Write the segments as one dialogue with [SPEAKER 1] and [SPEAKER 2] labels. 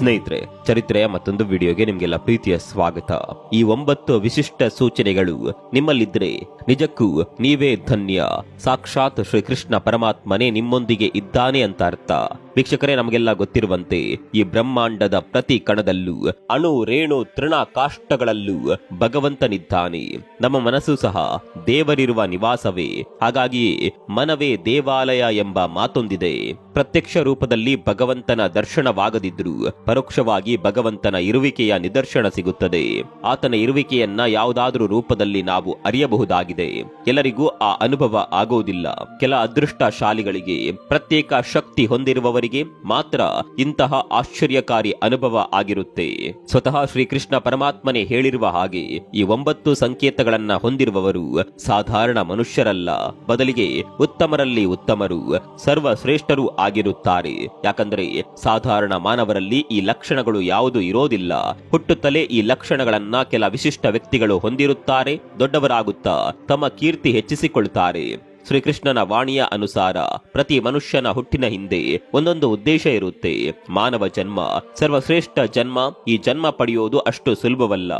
[SPEAKER 1] ಸ್ನೇಹಿತರೆ ಚರಿತ್ರೆಯ ಮತ್ತೊಂದು ವಿಡಿಯೋಗೆ ನಿಮ್ಗೆಲ್ಲ ಪ್ರೀತಿಯ ಸ್ವಾಗತ. ಈ ಒಂಬತ್ತು ವಿಶಿಷ್ಟ ಸೂಚನೆಗಳು ನಿಮ್ಮಲ್ಲಿದ್ರೆ ನಿಜಕ್ಕೂ ನೀವೇ ಧನ್ಯ. ಸಾಕ್ಷಾತ್ ಶ್ರೀಕೃಷ್ಣ ಪರಮಾತ್ಮನೇ ನಿಮ್ಮೊಂದಿಗೆ ಇದ್ದಾನೆ ಅಂತ ಅರ್ಥ. ವೀಕ್ಷಕರೇ, ನಮಗೆಲ್ಲ ಗೊತ್ತಿರುವಂತೆ ಈ ಬ್ರಹ್ಮಾಂಡದ ಪ್ರತಿ ಕಣದಲ್ಲೂ ಅಣು, ರೇಣು ತೃಣ ಕಾಷ್ಟಗಳಲ್ಲೂ ಭಗವಂತನಿದ್ದಾನೆ. ನಮ್ಮ ಮನಸ್ಸು ಸಹ ದೇವರಿರುವ ನಿವಾಸವೇ. ಹಾಗಾಗಿಯೇ ಮನವೇ ದೇವಾಲಯ ಎಂಬ ಮಾತೊಂದಿದೆ. ಪ್ರತ್ಯಕ್ಷ ರೂಪದಲ್ಲಿ ಭಗವಂತನ ದರ್ಶನವಾಗದಿದ್ರೂ, ಪರೋಕ್ಷವಾಗಿ ಭಗವಂತನ ಇರುವಿಕೆಯ ನಿದರ್ಶನ ಸಿಗುತ್ತದೆ. ಆತನ ಇರುವಿಕೆಯನ್ನ ಯಾವುದಾದ್ರೂ ರೂಪದಲ್ಲಿ ನಾವು ಅರಿಯಬಹುದಾಗಿದೆ. ಎಲ್ಲರಿಗೂ ಆ ಅನುಭವ ಆಗುವುದಿಲ್ಲ ಕೆಲ ಅದೃಷ್ಟಶಾಲಿಗಳಿಗೆ, ಪ್ರತ್ಯೇಕ ಶಕ್ತಿ ಹೊಂದಿರುವವರಿಗೆ ಮಾತ್ರ ಇಂತಹ ಆಶ್ಚರ್ಯಕಾರಿ ಅನುಭವ ಆಗಿರುತ್ತೆ. ಸ್ವತಃ ಶ್ರೀಕೃಷ್ಣ ಪರಮಾತ್ಮನೆ ಹೇಳಿರುವ ಹಾಗೆ, ಈ ಒಂಬತ್ತು ಸಂಕೇತಗಳನ್ನ ಹೊಂದಿರುವವರು ಸಾಧಾರಣ ಮನುಷ್ಯರಲ್ಲ. ಬದಲಿಗೆ ಉತ್ತಮರಲ್ಲಿ ಉತ್ತಮರು, ಸರ್ವಶ್ರೇಷ್ಠರು ಆಗಿರುತ್ತಾರೆ. ಯಾಕಂದ್ರೆ ಸಾಧಾರಣ ಮಾನವರಲ್ಲಿ ಈ ಲಕ್ಷಣಗಳು ಯಾವುದು ಇರೋದಿಲ್ಲ. ಹುಟ್ಟುತ್ತಲೇ ಈ ಲಕ್ಷಣಗಳನ್ನ ಕೆಲ ವಿಶಿಷ್ಟ ವ್ಯಕ್ತಿಗಳು ಹೊಂದಿರುತ್ತಾರೆ, ದೊಡ್ಡವರಾಗುತ್ತಾ ತಮ್ಮ ಕೀರ್ತಿ ಹೆಚ್ಚಿಸಿಕೊಳ್ತಾರೆ. ಶ್ರೀಕೃಷ್ಣನ ವಾಣಿಯ ಅನುಸಾರ ಪ್ರತಿ ಮನುಷ್ಯನ ಹುಟ್ಟಿನ ಹಿಂದೆ ಒಂದೊಂದು ಉದ್ದೇಶ ಇರುತ್ತೆ. ಮಾನವ ಜನ್ಮ, ಸರ್ವಶ್ರೇಷ್ಠ ಜನ್ಮ, ಈ ಜನ್ಮ ಪಡೆಯೋದು ಅಷ್ಟು ಸುಲಭವಲ್ಲ.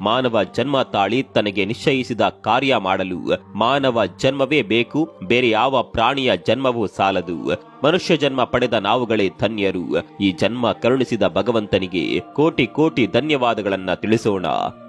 [SPEAKER 1] ಮಾನವ ಜನ್ಮ ತಾಳಿ ತನಗೆ ನಿಶ್ಚಯಿಸಿದ ಕಾರ್ಯ ಮಾಡಲು. ಮಾನವ ಜನ್ಮವೇ ಬೇಕು, ಬೇರೆ ಯಾವ ಪ್ರಾಣಿಯ ಜನ್ಮವೂ ಸಾಲದು. ಮನುಷ್ಯ ಜನ್ಮ ಪಡೆದ ನಾವುಗಳೇ ಧನ್ಯರು. ಈ ಜನ್ಮ ಕರುಣಿಸಿದ ಭಗವಂತನಿಗೆ ಕೋಟಿ ಕೋಟಿ ಧನ್ಯವಾದಗಳನ್ನ ತಿಳಿಸೋಣ.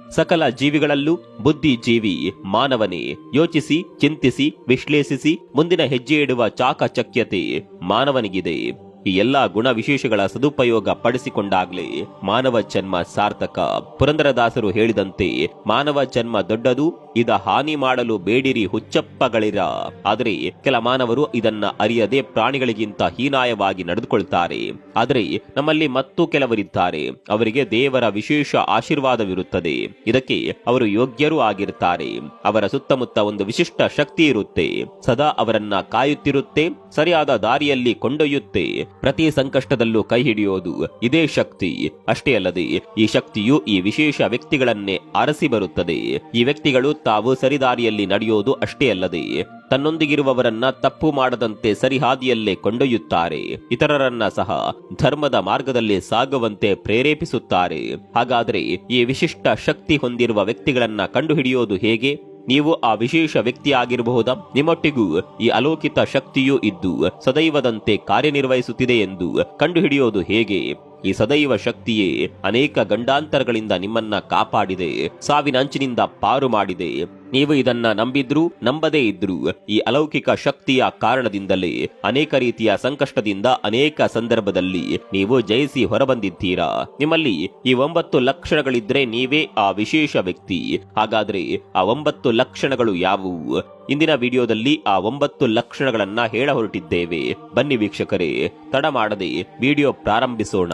[SPEAKER 1] ಸಕಲ ಜೀವಿಗಳಲ್ಲೂ ಬುದ್ಧಿ ಜೀವಿ ಮಾನವನೇ. ಯೋಚಿಸಿ, ಚಿಂತಿಸಿ, ವಿಶ್ಲೇಷಿಸಿ, ಮುಂದಿನ ಹೆಜ್ಜೆ ಇಡುವ ಚಾಕಚಕ್ಯತೆ ಮಾನವನಿಗಿದೆ. ಈ ಎಲ್ಲಾ ಗುಣ ವಿಶೇಷಗಳ ಸದುಪಯೋಗ ಪಡಿಸಿಕೊಂಡಾಗ್ಲೇ ಮಾನವ ಜನ್ಮ ಸಾರ್ಥಕ. ಪುರಂದರದಾಸರು ಹೇಳಿದಂತೆ ಮಾನವ ಜನ್ಮ ದೊಡ್ಡದು ಇದ ಹಾನಿ ಮಾಡಲು ಬೇಡಿರಿ ಹುಚ್ಚಪ್ಪಗಳಿರ. ಆದರೆ ಕೆಲ ಮಾನವರು ಇದನ್ನ ಅರಿಯದೆ ಪ್ರಾಣಿಗಳಿಗಿಂತ ಹೀನಾಯವಾಗಿ ನಡೆದುಕೊಳ್ತಾರೆ. ಆದರೆ ನಮ್ಮಲ್ಲಿ ಮತ್ತು ಕೆಲವರಿದ್ದಾರೆ. ಅವರಿಗೆ ದೇವರ ವಿಶೇಷ ಆಶೀರ್ವಾದವಿರುತ್ತದೆ. ಇದಕ್ಕೆ ಅವರು ಯೋಗ್ಯರೂ ಆಗಿರ್ತಾರೆ ಅವರ ಸುತ್ತಮುತ್ತ ಒಂದು ವಿಶಿಷ್ಟ ಶಕ್ತಿ ಇರುತ್ತೆ. ಸದಾ ಅವರನ್ನ ಕಾಯುತ್ತಿರುತ್ತೆ, ಸರಿಯಾದ ದಾರಿಯಲ್ಲಿ ಕೊಂಡೊಯ್ಯುತ್ತೆ. ಪ್ರತಿ ಸಂಕಷ್ಟದಲ್ಲೂ ಕೈ ಹಿಡಿಯೋದು ಇದೇ ಶಕ್ತಿ. ಅಷ್ಟೇ ಅಲ್ಲದೆ ಈ ಶಕ್ತಿಯು ಈ ವಿಶೇಷ ವ್ಯಕ್ತಿಗಳನ್ನೇ ಅರಸಿ ಬರುತ್ತದೆ. ಈ ವ್ಯಕ್ತಿಗಳು ತಾವು ಸರಿದಾರಿಯಲ್ಲಿ ನಡೆಯೋದು ಅಷ್ಟೇ ಅಲ್ಲದೆ ತನ್ನೊಂದಿಗಿರುವವರನ್ನ ತಪ್ಪು ಮಾಡದಂತೆ ಸರಿಹಾದಿಯಲ್ಲೇ ಕೊಂಡೊಯ್ಯುತ್ತಾರೆ. ಇತರರನ್ನ ಸಹ ಧರ್ಮದ ಮಾರ್ಗದಲ್ಲಿ ಸಾಗುವಂತೆ ಪ್ರೇರೇಪಿಸುತ್ತಾರೆ. ಹಾಗಾದ್ರೆ ಈ ವಿಶಿಷ್ಟ ಶಕ್ತಿ ಹೊಂದಿರುವ ವ್ಯಕ್ತಿಗಳನ್ನ ಕಂಡುಹಿಡಿಯೋದು ಹೇಗೆ? ನೀವು ಆ ವಿಶೇಷ ವ್ಯಕ್ತಿ ಆಗಿರಬಹುದಾ ನಿಮ್ಮೊಟ್ಟಿಗೂ ಈ ಅಲೋಕಿತ ಶಕ್ತಿಯೂ ಇದ್ದು ಸದೈವದಂತೆ ಕಾರ್ಯನಿರ್ವಹಿಸುತ್ತಿದೆ ಎಂದು ಕಂಡುಹಿಡಿಯೋದು ಹೇಗೆ? ಈ ಸದೈವ ಶಕ್ತಿಯೇ ಅನೇಕ ಗಂಡಾಂತರಗಳಿಂದ ನಿಮ್ಮನ್ನ ಕಾಪಾಡಿದೆ, ಸಾವಿನ ಅಂಚಿನಿಂದ ಪಾರು ಮಾಡಿದೆ. ನೀವು ಇದನ್ನ ನಂಬಿದ್ರು ನಂಬದೇ ಇದ್ರು ಈ ಅಲೌಕಿಕ ಶಕ್ತಿಯ ಕಾರಣದಿಂದಲೇ ಅನೇಕ ರೀತಿಯ ಸಂಕಷ್ಟದಿಂದ ಅನೇಕ ಸಂದರ್ಭದಲ್ಲಿ ನೀವು ಜಯಿಸಿ ಹೊರಬಂದಿದ್ದೀರಾ. ನಿಮ್ಮಲ್ಲಿ ಈ ಒಂಬತ್ತು ಲಕ್ಷಣಗಳಿದ್ರೆ ನೀವೇ ಆ ವಿಶೇಷ ವ್ಯಕ್ತಿ. ಹಾಗಾದ್ರೆ ಆ ಒಂಬತ್ತು ಲಕ್ಷಣಗಳು ಯಾವುವು? ಇಂದಿನ ವಿಡಿಯೋದಲ್ಲಿ ಆ ಒಂಬತ್ತು ಲಕ್ಷಣಗಳನ್ನ ಹೇಳ ಹೊರಟಿದ್ದೇವೆ. ಬನ್ನಿ ವೀಕ್ಷಕರೇ, ತಡ ಮಾಡದೆ ವಿಡಿಯೋ ಪ್ರಾರಂಭಿಸೋಣ.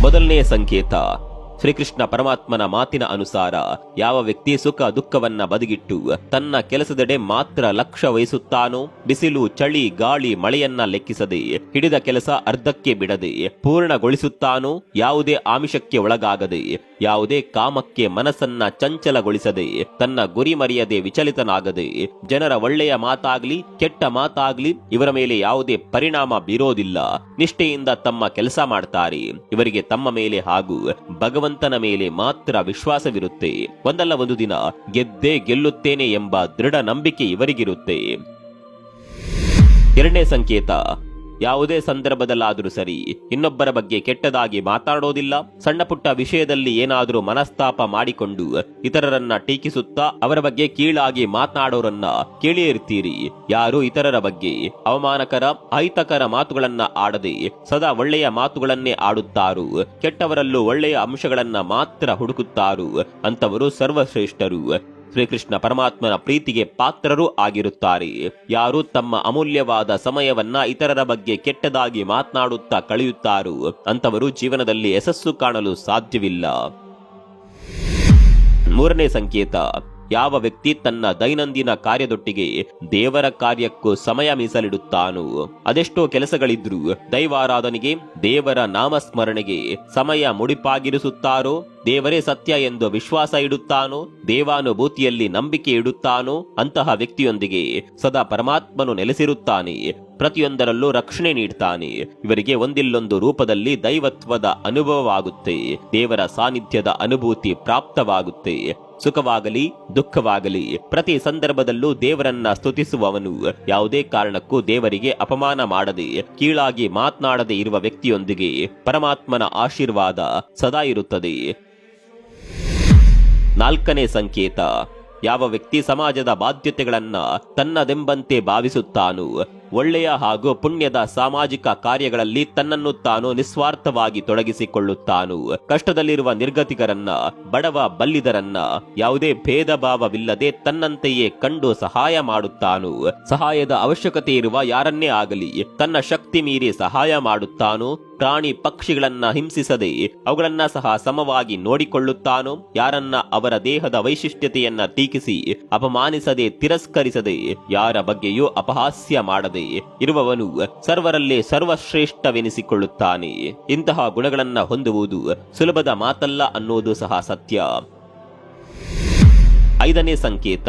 [SPEAKER 1] ಮೊದಲನೆಯ ಸಂಕೇತ. ಶ್ರೀಕೃಷ್ಣ ಪರಮಾತ್ಮನ ಮಾತಿನ ಅನುಸಾರ ಯಾವ ವ್ಯಕ್ತಿ ಸುಖ ದುಃಖವನ್ನ ಬದಿಗಿಟ್ಟು ತನ್ನ ಕೆಲಸದೆಡೆ ಮಾತ್ರ ಲಕ್ಷ್ಯ ವಹಿಸುತ್ತಾನೋ, ಬಿಸಿಲು, ಚಳಿ, ಗಾಳಿ, ಮಳೆಯನ್ನ ಲೆಕ್ಕಿಸದೆ ಹಿಡಿದ ಕೆಲಸ ಅರ್ಧಕ್ಕೆ ಬಿಡದೆ ಪೂರ್ಣಗೊಳಿಸುತ್ತಾನೋ, ಯಾವುದೇ ಆಮಿಷಕ್ಕೆ ಒಳಗಾಗದೆ, ಯಾವುದೇ ಕಾಮಕ್ಕೆ ಮನಸ್ಸನ್ನ ಚಂಚಲಗೊಳಿಸದೆ ತನ್ನ ಗುರಿ ಮರೆಯದೆ ವಿಚಲಿತನಾಗದೆ, ಜನರ ಒಳ್ಳೆಯ ಮಾತಾಗ್ಲಿ, ಕೆಟ್ಟ ಮಾತಾಗ್ಲಿ, ಇವರ ಮೇಲೆ ಯಾವುದೇ ಪರಿಣಾಮ ಬೀರೋದಿಲ್ಲ. ನಿಷ್ಠೆಯಿಂದ ತಮ್ಮ ಕೆಲಸ ಮಾಡ್ತಾರೆ. ಇವರಿಗೆ ತಮ್ಮ ಮೇಲೆ ಹಾಗೂ ಭಗವಂತನ ಮೇಲೆ ಮಾತ್ರ ವಿಶ್ವಾಸವಿರುತ್ತೆ. ಒಂದಲ್ಲ ಒಂದು ದಿನ ಗೆದ್ದೇ ಗೆಲ್ಲುತ್ತೇನೆ ಎಂಬ ದೃಢ ನಂಬಿಕೆ ಇವರಿಗಿರುತ್ತೆ. ಎರಡನೇ ಸಂಕೇತ ಯಾವುದೇ ಸಂದರ್ಭದಲ್ಲಾದರೂ ಸರಿ, ಇನ್ನೊಬ್ಬರ ಬಗ್ಗೆ ಕೆಟ್ಟದಾಗಿ ಮಾತಾಡೋದಿಲ್ಲ, ಸಣ್ಣ ಪುಟ್ಟ ವಿಷಯದಲ್ಲಿ ಏನಾದರೂ ಮನಸ್ತಾಪ ಮಾಡಿಕೊಂಡು ಇತರರನ್ನ ಟೀಕಿಸುತ್ತಾ ಅವರ ಬಗ್ಗೆ ಕೀಳಾಗಿ ಮಾತನಾಡೋರನ್ನ ಕೇಳಿ ಇರ್ತೀರಿ ಯಾರು ಇತರರ ಬಗ್ಗೆ ಅವಮಾನಕರ, ಅಹಿತಕರ ಮಾತುಗಳನ್ನ ಆಡದೆ ಸದಾ ಒಳ್ಳೆಯ ಮಾತುಗಳನ್ನೇ ಆಡುತ್ತಾರು, ಕೆಟ್ಟವರಲ್ಲೂ ಒಳ್ಳೆಯ ಅಂಶಗಳನ್ನ ಮಾತ್ರ ಹುಡುಕುತ್ತಾರು ಅಂತವರು ಸರ್ವಶ್ರೇಷ್ಠರು. ಶ್ರೀಕೃಷ್ಣ ಪರಮಾತ್ಮನ ಪ್ರೀತಿಗೆ ಪಾತ್ರರೂ ಆಗಿರುತ್ತಾರೆ. ಯಾರು ತಮ್ಮ ಅಮೂಲ್ಯವಾದ ಸಮಯವನ್ನ ಇತರರ ಬಗ್ಗೆ ಕೆಟ್ಟದಾಗಿ ಮಾತನಾಡುತ್ತಾ ಕಳೆಯುತ್ತಾರೋ ಅಂತವರು ಜೀವನದಲ್ಲಿ ಯಶಸ್ಸು ಕಾಣಲು ಸಾಧ್ಯವಿಲ್ಲ. ಮೂರನೇ ಸಂಕೇತ. ಯಾವ ವ್ಯಕ್ತಿ ತನ್ನ ದೈನಂದಿನ ಕಾರ್ಯದೊಟ್ಟಿಗೆ ದೇವರ ಕಾರ್ಯಕ್ಕೂ ಸಮಯ ಮೀಸಲಿಡುತ್ತಾನೋ, ಅದೆಷ್ಟೋ ಕೆಲಸಗಳಿದ್ರೂ ದೈವಾರಾಧನೆಗೆ, ದೇವರ ನಾಮಸ್ಮರಣೆಗೆ ಸಮಯ ಮುಡಿಪಾಗಿರಿಸುತ್ತಾರೋ, ದೇವರೇ ಸತ್ಯ ಎಂದು ವಿಶ್ವಾಸ ಇಡುತ್ತಾನೋ, ದೇವಾನುಭೂತಿಯಲ್ಲಿ ನಂಬಿಕೆ ಇಡುತ್ತಾನೋ ಅಂತಹ ವ್ಯಕ್ತಿಯೊಂದಿಗೆ ಸದಾ ಪರಮಾತ್ಮನು ನೆಲೆಸಿರುತ್ತಾನೆ, ಪ್ರತಿಯೊಂದರಲ್ಲೂ ರಕ್ಷಣೆ ನೀಡ್ತಾನೆ. ಇವರಿಗೆ ಒಂದಿಲ್ಲೊಂದು ರೂಪದಲ್ಲಿ ದೈವತ್ವದ ಅನುಭವವಾಗುತ್ತೆ, ದೇವರ ಸಾನ್ನಿಧ್ಯದ ಅನುಭೂತಿ ಪ್ರಾಪ್ತವಾಗುತ್ತೆ. ಸುಖವಾಗಲಿ, ದುಃಖವಾಗಲಿ. ಪ್ರತಿ ಸಂದರ್ಭದಲ್ಲೂ ದೇವರನ್ನ ಸ್ತುತಿಸುವವನು. ಯಾವುದೇ ಕಾರಣಕ್ಕೂ ದೇವರಿಗೆ ಅಪಮಾನ ಮಾಡದೆ, ಕೀಳಾಗಿ ಮಾತನಾಡದೆ ಇರುವ ವ್ಯಕ್ತಿಯೊಂದಿಗೆ ಪರಮಾತ್ಮನ ಆಶೀರ್ವಾದ ಸದಾ ಇರುತ್ತದೆ. ನಾಲ್ಕನೇ ಸಂಕೇತ. ಯಾವ ವ್ಯಕ್ತಿ ಸಮಾಜದ ಬಾಧ್ಯತೆಗಳನ್ನ ತನ್ನದೆಂಬಂತೆ ಭಾವಿಸುತ್ತಾನೋ ಒಳ್ಳೆಯ ಹಾಗೂ ಪುಣ್ಯದ ಸಾಮಾಜಿಕ ಕಾರ್ಯಗಳಲ್ಲಿ ತನ್ನನ್ನು ತಾನು ನಿಸ್ವಾರ್ಥವಾಗಿ ತೊಡಗಿಸಿಕೊಳ್ಳುತ್ತಾನು. ಕಷ್ಟದಲ್ಲಿರುವ ನಿರ್ಗತಿಕರನ್ನ, ಬಡವ ಬಲ್ಲಿದರನ್ನ, ಯಾವುದೇ ಭೇದ ಭಾವವಿಲ್ಲದೆ ತನ್ನಂತೆಯೇ ಕಂಡು ಸಹಾಯ ಮಾಡುತ್ತಾನು. ಸಹಾಯದ ಅವಶ್ಯಕತೆ ಇರುವ ಯಾರನ್ನೇ ಆಗಲಿ, ತನ್ನ ಶಕ್ತಿ ಮೀರಿ ಸಹಾಯ ಮಾಡುತ್ತಾನು. ಪ್ರಾಣಿ ಪಕ್ಷಿಗಳನ್ನ ಹಿಂಸಿಸದೆ, ಅವುಗಳನ್ನ ಸಹ ಸಮವಾಗಿ ನೋಡಿಕೊಳ್ಳುತ್ತಾನೋ. ಯಾರನ್ನ ಅವರ ದೇಹದ ವೈಶಿಷ್ಟ್ಯತೆಯನ್ನ ಟೀಕಿಸಿ, ಅಪಮಾನಿಸದೆ ತಿರಸ್ಕರಿಸದೆ, ಯಾರ ಬಗ್ಗೆಯೂ ಅಪಹಾಸ್ಯ ಮಾಡದೆ ಇರುವವನು ಸರ್ವರಲ್ಲೇ ಸರ್ವಶ್ರೇಷ್ಠವೆನಿಸಿಕೊಳ್ಳುತ್ತಾನೆ. ಇಂತಹ ಗುಣಗಳನ್ನ ಹೊಂದುವುದು ಸುಲಭದ ಮಾತಲ್ಲ ಅನ್ನೋದು ಸಹ ಸತ್ಯ. ಐದನೇ ಸಂಕೇತ,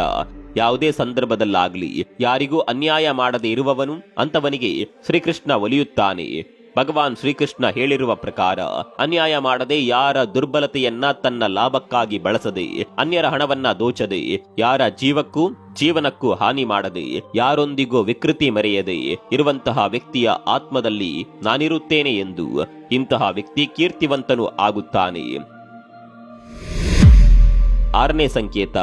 [SPEAKER 1] ಯಾವುದೇ ಸಂದರ್ಭದಲ್ಲಾಗ್ಲಿ ಯಾರಿಗೂ ಅನ್ಯಾಯ ಮಾಡದೆ ಇರುವವನು ಅಂತವನಿಗೆ ಶ್ರೀಕೃಷ್ಣ ಒಲಿಯುತ್ತಾನೆ. ಭಗವಾನ್ ಶ್ರೀಕೃಷ್ಣ ಹೇಳಿರುವ ಪ್ರಕಾರ, ಅನ್ಯಾಯ ಮಾಡದೆ ಯಾರ ದುರ್ಬಲತೆಯನ್ನ ತನ್ನ ಲಾಭಕ್ಕಾಗಿ ಬಳಸದೆ, ಅನ್ಯರ ಹಣವನ್ನ ದೋಚದೆ, ಯಾರ ಜೀವಕ್ಕೂ, ಜೀವನಕ್ಕೂ ಹಾನಿ ಮಾಡದೆ, ಯಾರೊಂದಿಗೂ ವಿಕೃತಿ ಮರೆಯದೆ ಇರುವಂತಹ ವ್ಯಕ್ತಿಯ ಆತ್ಮದಲ್ಲಿ ನಾನಿರುತ್ತೇನೆ ಎಂದು ಇಂತಹ ವ್ಯಕ್ತಿ ಕೀರ್ತಿವಂತನು ಆಗುತ್ತಾನೆ. ಆರನೇ ಸಂಕೇತ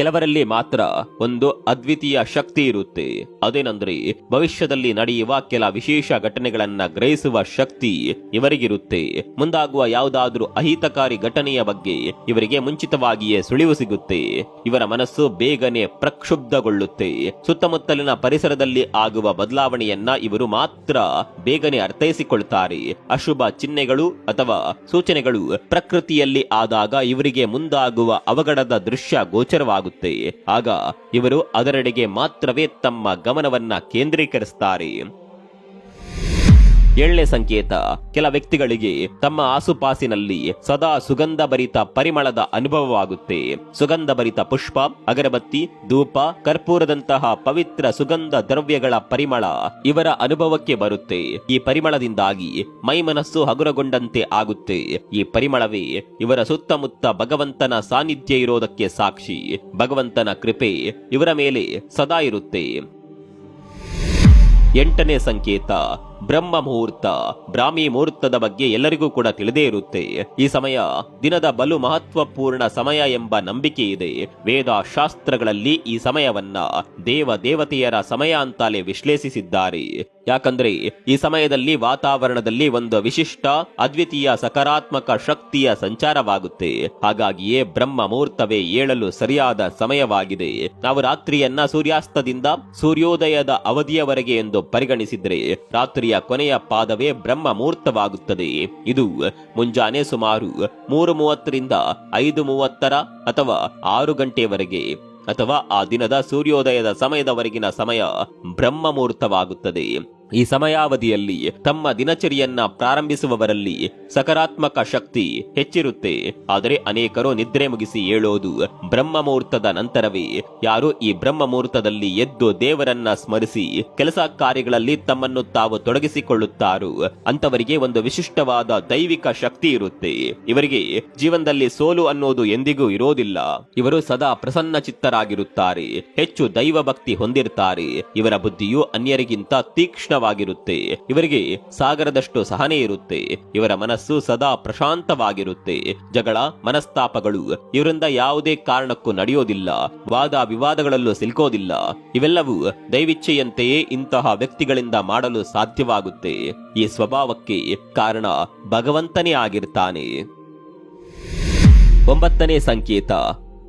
[SPEAKER 1] ಕೆಲವರಲ್ಲಿ ಮಾತ್ರ ಒಂದು ಅದ್ವಿತೀಯ ಶಕ್ತಿ ಇರುತ್ತೆ. ಅದೇನಂದ್ರೆ, ಭವಿಷ್ಯದಲ್ಲಿ ನಡೆಯುವ ಕೆಲ ವಿಶೇಷ ಘಟನೆಗಳನ್ನ ಗ್ರಹಿಸುವ ಶಕ್ತಿ ಇವರಿಗಿರುತ್ತೆ. ಮುಂದಾಗುವ ಯಾವುದಾದ್ರೂ ಅಹಿತಕಾರಿ ಘಟನೆಯ ಬಗ್ಗೆ ಇವರಿಗೆ ಮುಂಚಿತವಾಗಿಯೇ ಸುಳಿವು ಸಿಗುತ್ತೆ. ಇವರ ಮನಸ್ಸು ಬೇಗನೆ ಪ್ರಕ್ಷುಬ್ಧಗೊಳ್ಳುತ್ತೆ. ಸುತ್ತಮುತ್ತಲಿನ ಪರಿಸರದಲ್ಲಿ ಆಗುವ ಬದಲಾವಣೆಯನ್ನ ಇವರು ಮಾತ್ರ ಬೇಗನೆ ಅರ್ಥೈಸಿಕೊಳ್ತಾರೆ. ಅಶುಭ ಚಿಹ್ನೆಗಳು ಅಥವಾ ಸೂಚನೆಗಳು ಪ್ರಕೃತಿಯಲ್ಲಿ ಆದಾಗ ಇವರಿಗೆ ಮುಂದಾಗುವ ಅವಘಡದ ದೃಶ್ಯ ಗೋಚರವಾಗುತ್ತೆ ಆಗ ಇವರು ಅದರೆಡೆಗೆ ಮಾತ್ರವೇ ತಮ್ಮ ಗಮನವನ್ನ ಕೇಂದ್ರೀಕರಿಸ್ತಾರೆ ಏಳನೇ ಸಂಕೇತ. ಕೆಲ ವ್ಯಕ್ತಿಗಳಿಗೆ ತಮ್ಮ ಆಸುಪಾಸಿನಲ್ಲಿ ಸದಾ ಸುಗಂಧ ಭರಿತ ಪರಿಮಳದ ಅನುಭವವಾಗುತ್ತೆ. ಸುಗಂಧ ಭರಿತ ಪುಷ್ಪ, ಅಗರಬತ್ತಿ, ಧೂಪ, ಕರ್ಪೂರದಂತಹ ಪವಿತ್ರ ಸುಗಂಧ ದ್ರವ್ಯಗಳ ಪರಿಮಳ ಇವರ ಅನುಭವಕ್ಕೆ ಬರುತ್ತೆ. ಈ ಪರಿಮಳದಿಂದಾಗಿ ಮೈ ಮನಸ್ಸು ಹಗುರಗೊಂಡಂತೆ ಆಗುತ್ತೆ. ಈ ಪರಿಮಳವೇ ಇವರ ಸುತ್ತಮುತ್ತ ಭಗವಂತನ ಸಾನ್ನಿಧ್ಯ ಇರೋದಕ್ಕೆ ಸಾಕ್ಷಿ. ಭಗವಂತನ ಕೃಪೆ ಇವರ ಮೇಲೆ ಸದಾ ಇರುತ್ತೆ. ಎಂಟನೇ ಸಂಕೇತ. ಬ್ರಹ್ಮ ಮುಹೂರ್ತ, ಬ್ರಾಹ್ಮಿ ಮುಹೂರ್ತದ ಬಗ್ಗೆ ಎಲ್ಲರಿಗೂ ಕೂಡ ತಿಳಿದೇ ಇರುತ್ತೆ. ಈ ಸಮಯ ದಿನದ ಬಲು ಮಹತ್ವಪೂರ್ಣ ಸಮಯ ಎಂಬ ನಂಬಿಕೆ ಇದೆ. ವೇದ ಶಾಸ್ತ್ರಗಳಲ್ಲಿ ಈ ಸಮಯವನ್ನ ದೇವ ದೇವತೆಯರ ಸಮಯ ಅಂತಾಲೆ ವಿಶ್ಲೇಷಿಸಿದ್ದಾರೆ. ಯಾಕಂದ್ರೆ ಈ ಸಮಯದಲ್ಲಿ ವಾತಾವರಣದಲ್ಲಿ ಒಂದು ವಿಶಿಷ್ಟ, ಅದ್ವಿತೀಯ, ಸಕಾರಾತ್ಮಕ ಶಕ್ತಿಯ ಸಂಚಾರವಾಗುತ್ತೆ. ಹಾಗಾಗಿಯೇ ಬ್ರಹ್ಮ ಮುಹೂರ್ತವೇ ಏಳಲು ಸರಿಯಾದ ಸಮಯವಾಗಿದೆ. ನಾವು ರಾತ್ರಿಯನ್ನ ಸೂರ್ಯಾಸ್ತದಿಂದ ಸೂರ್ಯೋದಯದ ಅವಧಿಯವರೆಗೆ ಎಂದು ಪರಿಗಣಿಸಿದ್ರೆ ರಾತ್ರಿಯ ಕೊನೆಯ ಪಾದವೇ ಬ್ರಹ್ಮ ಮುಹೂರ್ತವಾಗುತ್ತದೆ ಇದು ಮುಂಜಾನೆ ಸುಮಾರು ಮೂರು ಮೂವತ್ತರಿಂದ ಐದು ಮೂವತ್ತರ ಅಥವಾ ಆರು ಗಂಟೆವರೆಗೆ ಅಥವಾ ಆ ದಿನದ ಸೂರ್ಯೋದಯದ ಸಮಯದವರೆಗಿನ ಸಮಯ ಬ್ರಹ್ಮ ಮುಹೂರ್ತವಾಗುತ್ತದೆ ಈ ಸಮಯಾವಧಿಯಲ್ಲಿ ತಮ್ಮ ದಿನಚರಿಯನ್ನ ಪ್ರಾರಂಭಿಸುವವರಲ್ಲಿ ಸಕಾರಾತ್ಮಕ ಶಕ್ತಿ ಹೆಚ್ಚಿರುತ್ತೆ. ಆದರೆ ಅನೇಕರು ನಿದ್ರೆ ಮುಗಿಸಿ ಏಳೋದು ಬ್ರಹ್ಮ ಮುಹೂರ್ತದ ನಂತರವೇ. ಯಾರು ಈ ಬ್ರಹ್ಮ ಮುಹೂರ್ತದಲ್ಲಿ ಎದ್ದು ದೇವರನ್ನ ಸ್ಮರಿಸಿ ಕೆಲಸ ಕಾರ್ಯಗಳಲ್ಲಿ ತಮ್ಮನ್ನು ತಾವು ತೊಡಗಿಸಿಕೊಳ್ಳುತ್ತಾರೋ ಅಂತವರಿಗೆ ಒಂದು ವಿಶಿಷ್ಟವಾದ ದೈವಿಕ ಶಕ್ತಿ ಇರುತ್ತೆ. ಇವರಿಗೆ ಜೀವನದಲ್ಲಿ ಸೋಲು ಅನ್ನೋದು ಎಂದಿಗೂ ಇರೋದಿಲ್ಲ. ಇವರು ಸದಾ ಪ್ರಸನ್ನ ಚಿತ್ತರಾಗಿರುತ್ತಾರೆ ಹೆಚ್ಚು ದೈವ ಭಕ್ತಿ ಹೊಂದಿರ್ತಾರೆ. ಇವರ ಬುದ್ಧಿಯು ಅನ್ಯರಿಗಿಂತ ತೀಕ್ಷ್ಣವಾಗಿರುತ್ತೆ ಇವರಿಗೆ ಸಾಗರದಷ್ಟು ಸಹನೆ ಇರುತ್ತೆ. ಇವರ ಮನಸ್ಸು ಸದಾ ಪ್ರಶಾಂತವಾಗಿರುತ್ತೆ. ಜಗಳ, ಮನಸ್ತಾಪಗಳು, ಇವರಿಂದ ಯಾವುದೇ ಕಾರಣಕ್ಕೂ ನಡೆಯೋದಿಲ್ಲ. ವಾದ ವಿವಾದಗಳಲ್ಲೂ ಸಿಲ್ಕೋದಿಲ್ಲ. ಇವೆಲ್ಲವೂ ದೈವಿಚ್ಛೆಯಂತೆಯೇ ಇಂತಹ ವ್ಯಕ್ತಿಗಳಿಂದ ಮಾಡಲು ಸಾಧ್ಯವಾಗುತ್ತೆ. ಈ ಸ್ವಭಾವಕ್ಕೆ ಕಾರಣ ಭಗವಂತನೇ ಆಗಿರ್ತಾನೆ. ಒಂಬತ್ತನೇ ಸಂಕೇತ.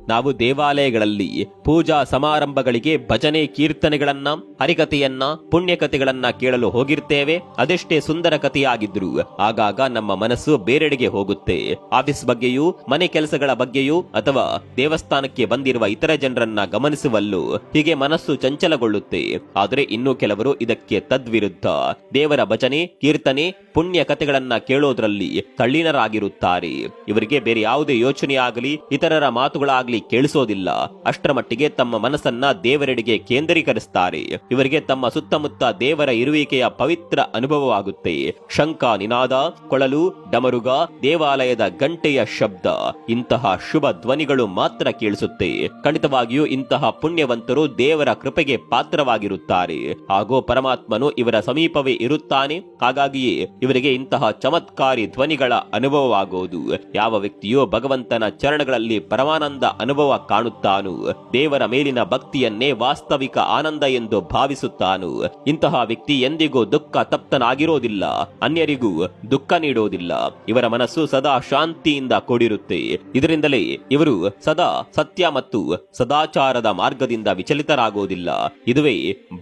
[SPEAKER 1] ನಾವು ದೇವಾಲಯಗಳಲ್ಲಿ ಪೂಜಾ ಸಮಾರಂಭಗಳಿಗೆ ಭಜನೆ ಕೀರ್ತನೆಗಳನ್ನ, ಹರಿಕಥೆಯನ್ನ, ಪುಣ್ಯಕಥೆಗಳನ್ನ ಕೇಳಲು ಹೋಗಿರ್ತೇವೆ. ಅದೆಷ್ಟೇ ಸುಂದರ ಕಥೆಯಾಗಿದ್ರು ಆಗಾಗ ನಮ್ಮ ಮನಸ್ಸು ಬೇರೆಡೆಗೆ ಹೋಗುತ್ತೆ. ಆಫೀಸ್ ಬಗ್ಗೆಯೂ, ಮನೆ ಕೆಲಸಗಳ ಬಗ್ಗೆಯೂ ಅಥವಾ ದೇವಸ್ಥಾನಕ್ಕೆ ಬಂದಿರುವ ಇತರ ಜನರನ್ನ ಗಮನಿಸುವಲ್ಲೂ ಹೀಗೆ ಮನಸ್ಸು ಚಂಚಲಗೊಳ್ಳುತ್ತೆ. ಆದರೆ ಇನ್ನು ಕೆಲವರು ಇದಕ್ಕೆ ತದ್ವಿರುದ್ಧ. ದೇವರ ಭಜನೆ, ಕೀರ್ತನೆ ಪುಣ್ಯ ಕಥೆಗಳನ್ನ ಕೇಳೋದ್ರಲ್ಲಿ ತಳ್ಳಿನರಾಗಿರುತ್ತಾರೆ. ಇವರಿಗೆ ಬೇರೆ ಯಾವುದೇ ಯೋಚನೆ ಆಗಲಿ ಇತರರ ಮಾತುಗಳಾಗ್ಲಿ ಕೇಳಿಸೋದಿಲ್ಲ. ಅಷ್ಟರ ಮಟ್ಟಿಗೆ ತಮ್ಮ ಮನಸ್ಸನ್ನ ದೇವರೆಡೆಗೆ ಕೇಂದ್ರೀಕರಿಸ್ತಾರೆ. ಇವರಿಗೆ ತಮ್ಮ ಸುತ್ತಮುತ್ತ ದೇವರ ಇರುವಿಕೆಯ ಪವಿತ್ರ ಅನುಭವವಾಗುತ್ತೆ. ಶಂಕ ನಿನಾದ, ಕೊಳಲು, ಡಮರುಗ, ದೇವಾಲಯದ ಗಂಟೆಯ ಶಬ್ದ. ಇಂತಹ ಶುಭ ಧ್ವನಿಗಳು ಮಾತ್ರ ಕೇಳಿಸುತ್ತೆ. ಖಂಡಿತವಾಗಿಯೂ ಇಂತಹ ಪುಣ್ಯವಂತರು ದೇವರ ಕೃಪೆಗೆ ಪಾತ್ರವಾಗಿರುತ್ತಾರೆ. ಹಾಗೂ ಪರಮಾತ್ಮನು ಇವರ ಸಮೀಪವೇ ಇರುತ್ತಾನೆ. ಹಾಗಾಗಿಯೇ ಇವರಿಗೆ ಇಂತಹ ಚಮತ್ಕಾರಿ ಧ್ವನಿಗಳ ಅನುಭವವಾಗುವುದು ಯಾವ ವ್ಯಕ್ತಿಯು ಭಗವಂತನ ಚರಣಗಳಲ್ಲಿ ಪರಮಾನಂದ ಅನುಭವ ಕಾಣುತ್ತಾನು. ದೇವರ ಮೇಲಿನ ಭಕ್ತಿಯನ್ನೇ ವಾಸ್ತವಿಕ ಆನಂದ ಎಂದು ಭಾವಿಸುತ್ತಾನು. ಇಂತಹ ವ್ಯಕ್ತಿ ಎಂದಿಗೂ ದುಃಖ ತಪ್ತನಾಗಿರೋದಿಲ್ಲ. ಅನ್ಯರಿಗೂ ದುಃಖ ನೀಡೋದಿಲ್ಲ. ಇವರ ಮನಸ್ಸು ಸದಾ ಶಾಂತಿಯಿಂದ ಕೂಡಿರುತ್ತೆ. ಇದರಿಂದಲೇ ಇವರು ಸದಾ ಸತ್ಯ ಮತ್ತು ಸದಾಚಾರದ ಮಾರ್ಗದಿಂದ ವಿಚಲಿತರಾಗುವುದಿಲ್ಲ ಇದುವೇ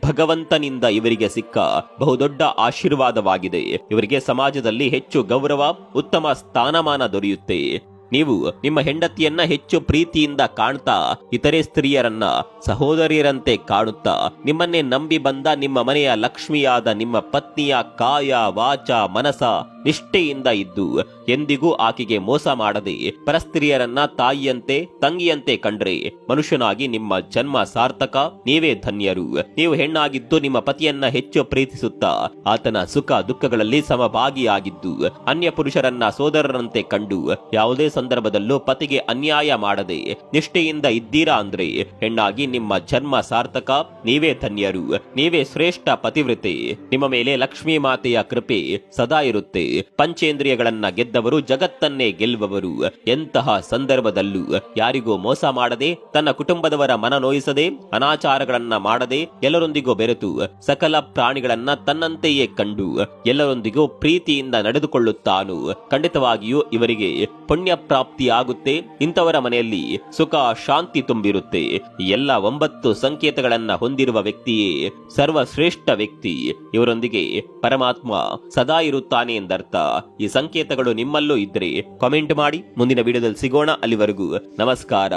[SPEAKER 1] ಭಗವಂತನಿಂದ ಇವರಿಗೆ ಸಿಕ್ಕ ಬಹುದೊಡ್ಡ ಆಶೀರ್ವಾದವಾಗಿದೆ. ಇವರಿಗೆ ಸಮಾಜದಲ್ಲಿ ಹೆಚ್ಚು ಗೌರವ, ಉತ್ತಮ ಸ್ಥಾನಮಾನ ದೊರೆಯುತ್ತೆ. ನೀವು ನಿಮ್ಮ ಹೆಂಡತಿಯನ್ನ ಹೆಚ್ಚು ಪ್ರೀತಿಯಿಂದ ಕಾಣ್ತಾ ಇತರೆ ಸ್ತ್ರೀಯರನ್ನ ಸಹೋದರಿಯರಂತೆ ಕಾಣುತ್ತಾ ನಿಮ್ಮನ್ನೇ ನಂಬಿ ಬಂದ ನಿಮ್ಮ ಮನೆಯ ಲಕ್ಷ್ಮಿಯಾದ ನಿಮ್ಮ ಪತ್ನಿಯ ಕಾಯ, ವಾಚ, ಮನಸ ನಿಷ್ಠೆಯಿಂದ ಇದ್ದು, ಎಂದಿಗೂ ಆಕೆಗೆ ಮೋಸ ಮಾಡದೆ ಪರಸ್ತ್ರೀಯರನ್ನ ತಾಯಿಯಂತೆ, ತಂಗಿಯಂತೆ ಕಂಡ್ರೆ ಮನುಷ್ಯನಾಗಿ ನಿಮ್ಮ ಜನ್ಮ ಸಾರ್ಥಕ, ನೀವೇ ಧನ್ಯರು. ನೀವು ಹೆಣ್ಣಾಗಿದ್ದು ನಿಮ್ಮ ಪತಿಯನ್ನ ಹೆಚ್ಚು ಪ್ರೀತಿಸುತ್ತಾ, ಆತನ ಸುಖ ದುಃಖಗಳಲ್ಲಿ ಸಮಭಾಗಿಯಾಗಿದ್ದು ಅನ್ಯ ಪುರುಷರನ್ನ ಸೋದರರಂತೆ ಕಂಡು ಯಾವುದೇ ಸಂದರ್ಭದಲ್ಲೂ ಪತಿಗೆ ಅನ್ಯಾಯ ಮಾಡದೆ ನಿಷ್ಠೆಯಿಂದ ಇದ್ದೀರಾ ಅಂದ್ರೆ, ಹೆಣ್ಣಾಗಿ ನಿಮ್ಮ ಜನ್ಮ ಸಾರ್ಥಕ, ನೀವೇ ಧನ್ಯರು. ನೀವೇ ಶ್ರೇಷ್ಠ ಪತಿವ್ರತೆ ನಿಮ್ಮ ಮೇಲೆ ಲಕ್ಷ್ಮೀ ಮಾತೆಯ ಕೃಪೆ ಸದಾ ಇರುತ್ತೆ. ಪಂಚೇಂದ್ರಿಯಗಳನ್ನ ಗೆದ್ದವರು, ಜಗತ್ತನ್ನೇ ಗೆಲ್ಲುವವರು. ಎಂತಹ ಸಂದರ್ಭದಲ್ಲೂ ಯಾರಿಗೂ ಮೋಸ ಮಾಡದೆ, ತನ್ನ ಕುಟುಂಬದವರ ಮನ ನೋಯಿಸದೆ, ಅನಾಚಾರಗಳನ್ನ ಮಾಡದೆ ಎಲ್ಲರೊಂದಿಗೂ ಬೆರೆತು ಸಕಲ ಪ್ರಾಣಿಗಳನ್ನ ತನ್ನಂತೆಯೇ ಕಂಡು ಎಲ್ಲರೊಂದಿಗೂ ಪ್ರೀತಿಯಿಂದ ನಡೆದುಕೊಳ್ಳುತ್ತಾನು. ಖಂಡಿತವಾಗಿಯೂ ಇವರಿಗೆ ಪುಣ್ಯ ಪ್ರಾಪ್ತಿಯಾಗುತ್ತೆ. ಇಂಥವರ ಮನೆಯಲ್ಲಿ ಸುಖ, ಶಾಂತಿ ತುಂಬಿರುತ್ತೆ. ಎಲ್ಲ ಒಂಬತ್ತು ಸಂಕೇತಗಳನ್ನ ಹೊಂದಿರುವ ವ್ಯಕ್ತಿಯೇ ಸರ್ವಶ್ರೇಷ್ಠ ವ್ಯಕ್ತಿ. ಇವರೊಂದಿಗೆ ಪರಮಾತ್ಮ ಸದಾ ಇರುತ್ತಾನೆ ಎಂದರ್ಥ. ಈ ಸಂಕೇತಗಳು ನಿಮ್ಮಲ್ಲೂ ಇದ್ರೆ ಕಾಮೆಂಟ್ ಮಾಡಿ. ಮುಂದಿನ ವಿಡಿಯೋದಲ್ಲಿ ಸಿಗೋಣ. ಅಲ್ಲಿವರೆಗೂ ನಮಸ್ಕಾರ.